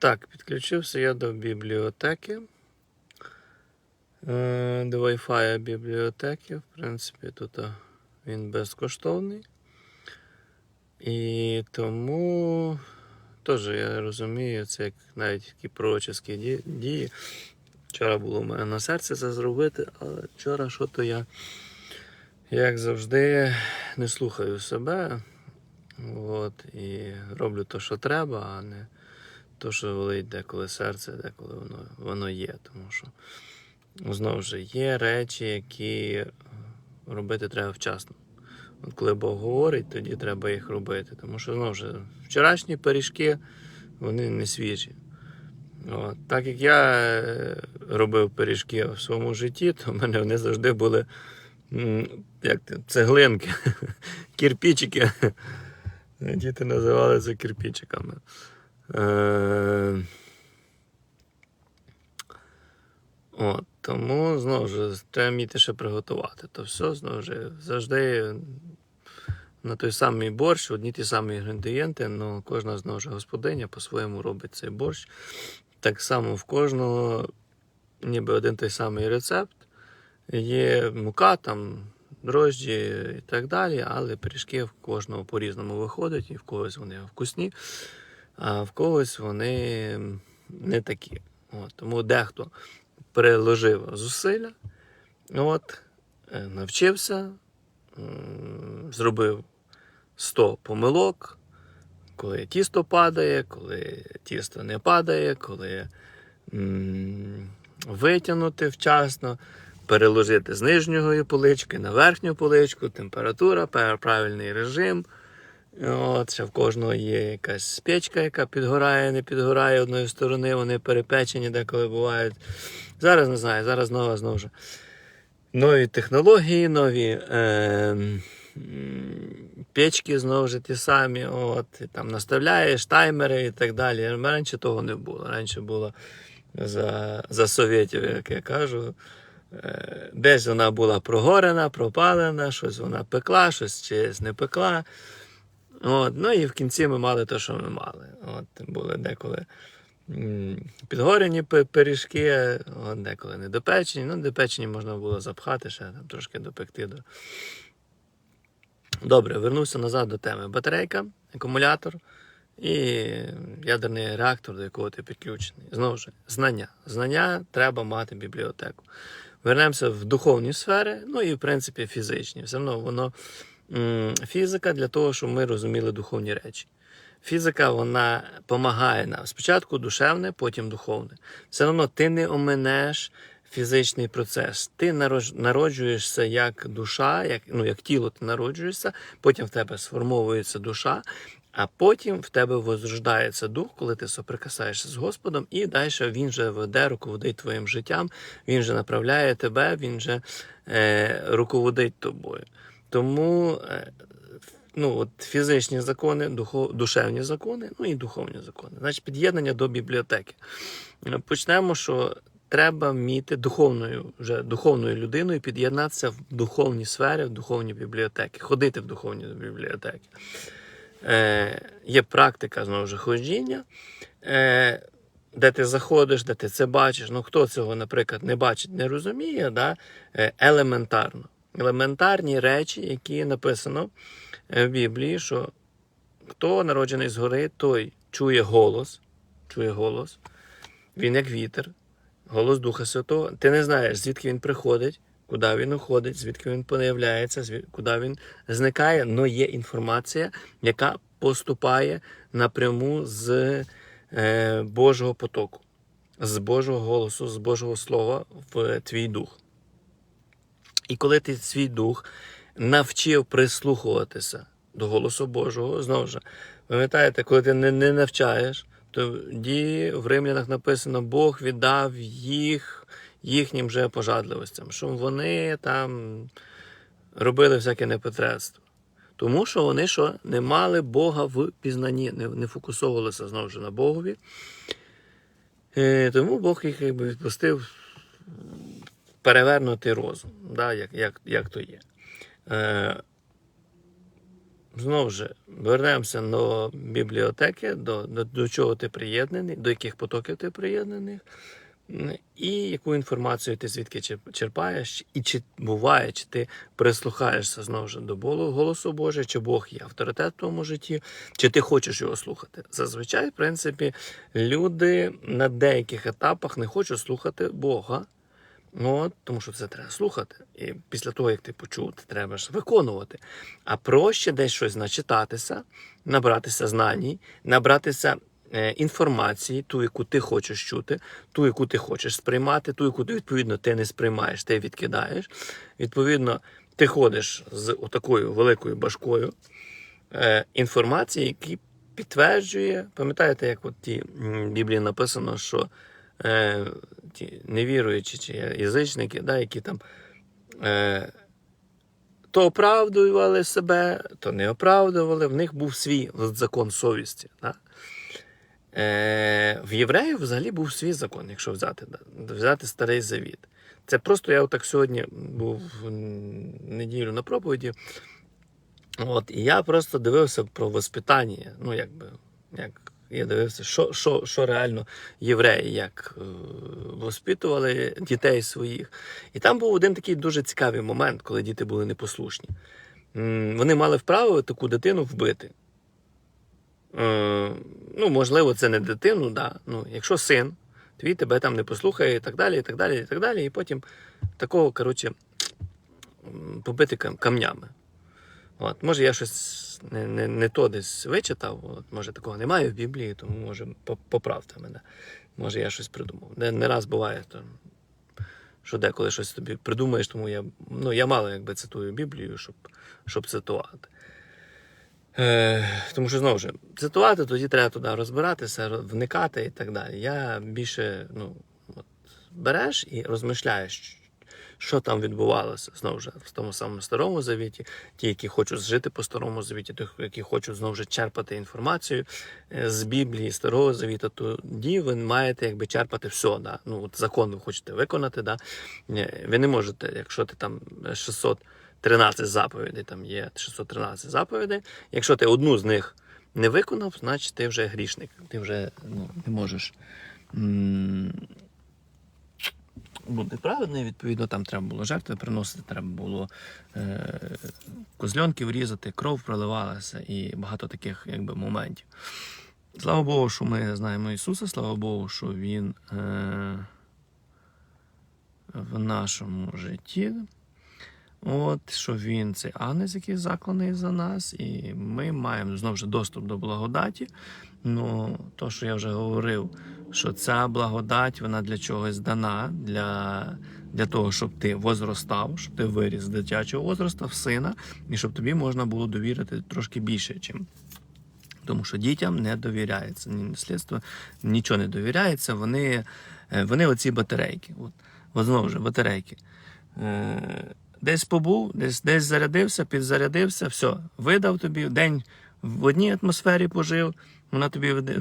Так, підключився я до бібліотеки. Е, До Wi-Fi бібліотеки. В принципі, тут він безкоштовний. І тому теж я розумію, це як навіть такі пророчі дії. Вчора було в мене на серці це зробити, але вчора що то я, як завжди, не слухаю себе. От, і роблю те, що треба, а не то, що болить деколи серце, деколи воно, воно є. Тому що знову ж є речі, які робити треба вчасно. От коли Бог говорить, тоді треба їх робити. Тому що знову ж вчорашні пиріжки вони не свіжі. От. Так як я е, робив пиріжки в своєму житті, то в мене вони завжди були як цеглинки, кірпічики. Діти називали це кирпичиками. Е... От, тому знову ж треба вміти ще приготувати. То все знову ж завжди на той самий борщ, одні ті самі інгредієнти, але кожна знову ж господиня по-своєму робить цей борщ. Так само в кожного ніби один той самий рецепт. Є мука, там, дрожджі і так далі, але пиріжки в кожного по-різному виходять, і в когось вони вкусні, а в когось вони не такі. От, тому дехто приложив зусилля, от, е, навчився, зробив 100 помилок, коли тісто падає, коли тісто не падає, коли витягнути вчасно, переложити з нижньої полички на верхню поличку, температура, правильний режим. От, ще в кожного є якась печка, яка підгорає, не підгорає одної сторони, вони перепечені деколи бувають. Зараз не знаю, зараз нова знову ж. Нові технології, нові е, печки знову ж ті самі. От, і там наставляєш таймери і так далі. Раніше того не було. Раніше було за, за совєтів, як я кажу. Е, Десь вона була прогорена, пропалена, щось вона пекла, щось чиєсь не пекла. От, ну і в кінці ми мали те, що ми мали. От, були деколи підгорені пиріжки, от, деколи недопечені. Ну, допечені можна було запхати, ще там трошки допекти. До... Добре, вернуся назад до теми. Батарейка, акумулятор і ядерний реактор, до якого ти підключений. Знову ж, знання. Знання треба мати бібліотеку. Вернемося в духовні сфери, ну і в принципі фізичні. Все одно воно фізика для того, щоб ми розуміли духовні речі. Фізика вона допомагає нам. Спочатку душевне, потім духовне. Все одно ти не оминеш фізичний процес. Ти народжуєшся як душа, як, ну, як тіло ти народжуєшся, потім в тебе сформовується душа, а потім в тебе возрождається дух, коли ти соприкасаєшся з Господом, і далі він же веде, руководить твоїм життям, він же направляє тебе, він же е, руководить тобою. Тому е, ну, от фізичні закони, духов, душевні закони, ну і духовні закони. Значить, під'єднання до бібліотеки. Е, Почнемо, що треба вміти духовною, вже духовною людиною під'єднатися в духовні сфери, в духовні бібліотеки, ходити в духовні бібліотеки. Е, є практика знову ж ходіння, е, де ти заходиш, де ти це бачиш. Ну, хто цього, наприклад, не бачить, не розуміє, да? е, елементарно. Елементарні речі, які написано е, в Біблії, що хто народжений згори, той чує голос, чує голос, він як вітер, голос Духа Святого. Ти не знаєш, звідки він приходить, куди він уходить, звідки він появляється, куди він зникає, але є інформація, яка поступає напряму з е, Божого потоку, з Божого голосу, з Божого Слова в твій дух. І коли ти свій дух навчив прислухуватися до голосу Божого, знову ж, пам'ятаєте, коли ти не, не навчаєш, тоді в римлянах написано, Бог віддав їх їхнім же пожадливостям, що вони там робили всяке непотребство. Тому що вони що не мали Бога в пізнанні, не, не фокусовувалися знову ж на Богові. Е, тому Бог їх якби відпустив перевернути розум, да, як, як, як то є. Е, знову ж вернемося до бібліотеки, до, до, до чого ти приєднаний, до яких потоків ти приєднаний, і яку інформацію ти звідки черпаєш, і чи буває, чи ти прислухаєшся знову ж до голосу Божого, чи Бог є авторитет в твоєму житті, чи ти хочеш його слухати. Зазвичай, в принципі, люди на деяких етапах не хочуть слухати Бога. От, тому що це треба слухати. І після того, як ти почув, ти треба ж виконувати. А проще десь щось начитатися, набратися знань, набратися е, інформації, ту, яку ти хочеш чути, ту, яку ти хочеш сприймати, ту, яку відповідно ти не сприймаєш, ти відкидаєш. Відповідно, ти ходиш з такою великою башкою е, інформації, які підтверджує, пам'ятаєте, як от ті Біблії написано, що е, ті невіруючі чи язичники, да, які там е, то оправдували себе, то не оправдували, в них був свій закон совісті. Да? Е, в євреїв взагалі був свій закон, якщо взяти, да, взяти старий завіт. Це просто я отак сьогодні був м, неділю на проповіді. От, і я просто дивився про воспитання. Ну, якби, як я дивився, що, що, що реально євреї як е, воспитували дітей своїх. І там був один такий дуже цікавий момент, коли діти були непослушні. Вони мали вправо таку дитину вбити. Е, ну, можливо, це не дитину, да. ну, якщо син, твій тебе там не послухає, і так далі, і так далі, і так далі. І потім такого, коротше, побити кам- камнями. От, може, я щось не, не, не то десь вичитав, от, може такого немає в Біблії, тому може поправте мене. Може, я щось придумав. Не, не раз буває, то, що деколи щось тобі придумаєш, тому я, ну, я мало якби цитую Біблію, щоб, щоб цитувати. Е, тому що знову ж цитувати, тоді треба туди розбиратися, вникати і так далі. Я більше ну, от, береш і розмишляєш, що там відбувалося знову ж в тому самому старому завіті, ті, які хочуть жити по старому завіті, ті, які хочуть знову ж черпати інформацію е, з Біблії, старого завіту, тоді ви маєте якби черпати все. Да? Ну, от закон ви хочете виконати. Да? Ні, Ви не можете, якщо ти там 613 заповідей, там є 613 заповідей. Якщо ти одну з них не виконав, значить ти вже грішник. Ти вже ну, не можеш. М, бути праведний, відповідно, там треба було жертви приносити, треба було е, козльонків різати, кров проливалася і багато таких якби, моментів. Слава Богу, що ми знаємо Ісуса, слава Богу, що Він е, в нашому житті. От, що він цей агнець, який закланий за нас, і ми маємо знову ж доступ до благодаті. Ну, то, що я вже говорив, що ця благодать вона для чогось дана, для, для того, щоб ти возростав, щоб ти виріс з дитячого возрасту в сина, і щоб тобі можна було довірити трошки більше, чим. Тому що дітям не довіряється ні наслідство, нічого не довіряється. Вони, е, вони оці батарейки. От, от знову ж батарейки. Е, Десь побув, десь, десь зарядився, підзарядився, все, видав тобі день в одній атмосфері пожив, вона тобі веде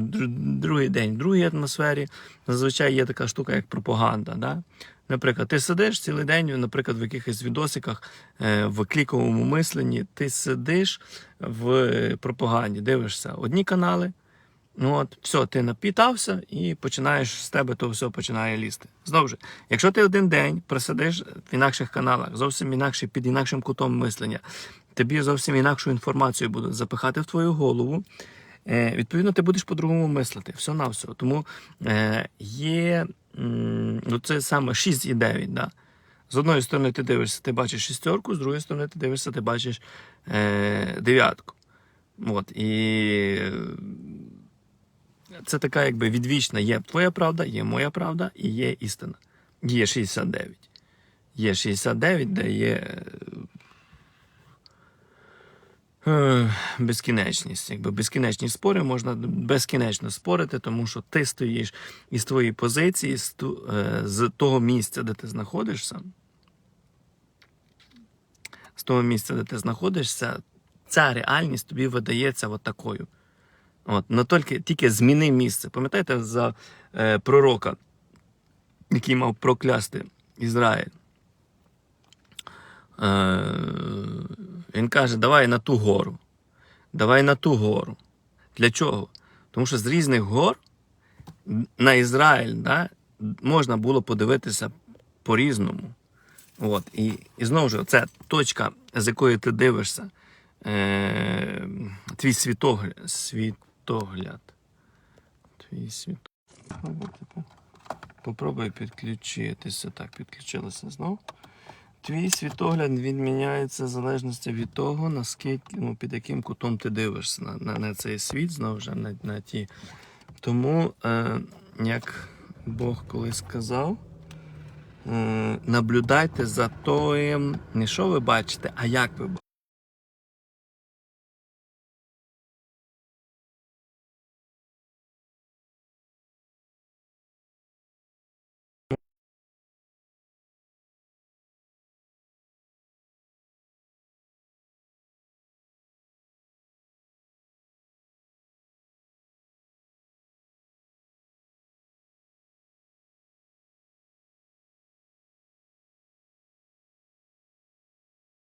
другий день в другій атмосфері. Зазвичай є така штука, як пропаганда. Да? Наприклад, ти сидиш цілий день, наприклад, в якихось відосиках е, в кліковому мисленні, ти сидиш в е, пропаганді, дивишся одні канали. Ну от, все, ти напітався і починаєш з тебе то все починає лізти. Знову ж, якщо ти один день просидиш в інакших каналах, зовсім інакше під інакшим кутом мислення, тобі зовсім інакшу інформацію будуть запихати в твою голову. Е, відповідно, ти будеш по-другому мислити. Все на все. Тому е, є ну, це саме 6 і 9. Да? З одної сторони, ти дивишся, ти бачиш шістерку, з другої сторони, ти дивишся, ти бачиш е, дев'ятку. От, і це така якби відвічна. Є твоя правда, є моя правда і є істина. Є 69. Є 69, де є е, безкінечність. Якби безкінечні спори можна безкінечно спорити, тому що ти стоїш із твоєї позиції, з, ту- е, з того місця, де ти знаходишся. З того місця, де ти знаходишся, ця реальність тобі видається от такою. От, но тільки, тільки зміни місце. Пам'ятаєте за е, пророка, який мав проклясти Ізраїль? Е, він каже, давай на ту гору. давай на ту гору. Для чого? Тому що з різних гор на Ізраїль да, можна було подивитися по-різному. От. І, і знову ж, це точка, з якої ти дивишся, е, твій світогляд. світогляд. Твій світогляд. Попробуй підключитися. Так, підключилися знову. Твій світогляд він міняється в залежності від того, наскільки ну, під яким кутом ти дивишся на, на, на цей світ, знову ж на, на ті. Тому, е, як Бог колись сказав, е, наблюдайте за тим, не що ви бачите, а як ви бачите.